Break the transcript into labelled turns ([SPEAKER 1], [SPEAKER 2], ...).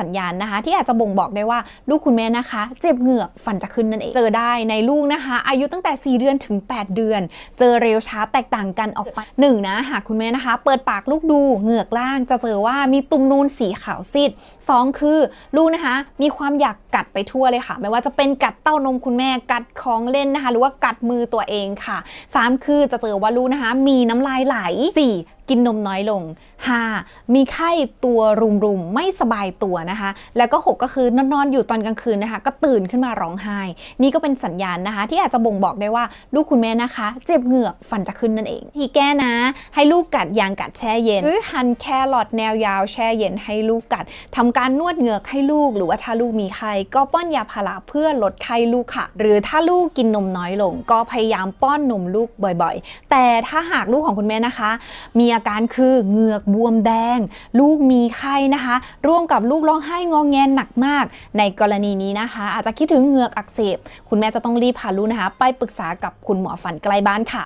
[SPEAKER 1] สัญญาณนะคะ ที่อาจจะบ่งบอกได้ว่าลูกคุณแม่นะคะ เจ็บเหงือกฟันจะขึ้นนั่นเอง เจอได้ในลูกนะคะ อายุตั้งแต่ 4 เดือนถึง 8 เดือน เจอเร็วช้าแตกต่างกันออกไปหนึ่งนะหากคุณแม่นะคะ เปิดปากลูกดูเหงือกล่าง จะเจอว่ามีตุ่มนูนสีขาวซีดสองคือลูกนะคะ มีความอยากกัดไปทั่วเลยค่ะ ไม่ว่าจะเป็นกัดเต้านมคุณแม่กัดของเล่นนะคะ หรือว่ากัดมือตัวเองค่ะสามคือจะเจอว่าลูกนะคะ มีน้ำลายไหลสี่ กินนมน้อยลง 5. มีไข้ตัวรุมๆ ไม่สบายตัวนะคะ แล้วก็ 6 ก็คือนอนๆอยู่ตอนกลางคืนนะคะ ก็ตื่นขึ้นมาร้องไห้ นี่ก็เป็นสัญญาณนะคะ ที่อาจจะบ่งบอกได้ว่าลูกคุณแม่นะคะ เจ็บเหงือกฟันจะขึ้นนั่นเอง ที่แก้นะ ให้ลูกกัดยางกัดแช่เย็น หรือหั่นแครอทแนวยาวแช่เย็นให้ลูกกัดทำการนวดเหงือกให้ลูก หรือว่าถ้าลูกมีไข้ก็ป้อนยาพาราเพื่อลดไข้ลูกค่ะ หรือถ้าลูกกินนมน้อยลง ก็พยายามป้อนนมลูกบ่อยๆ แต่ถ้าหากลูกของคุณแม่นะคะ มีอาการคือเหงือกบวมแดง ลูกมีไข้นะคะ ร่วมกับลูกร้องไห้งองแงนหนักมาก ในกรณีนี้นะคะ อาจจะคิดถึงเหงือกอักเสบ คุณแม่จะต้องรีบพาลูกนะคะ ไปปรึกษากับคุณหมอฟันใกล้บ้านค่ะ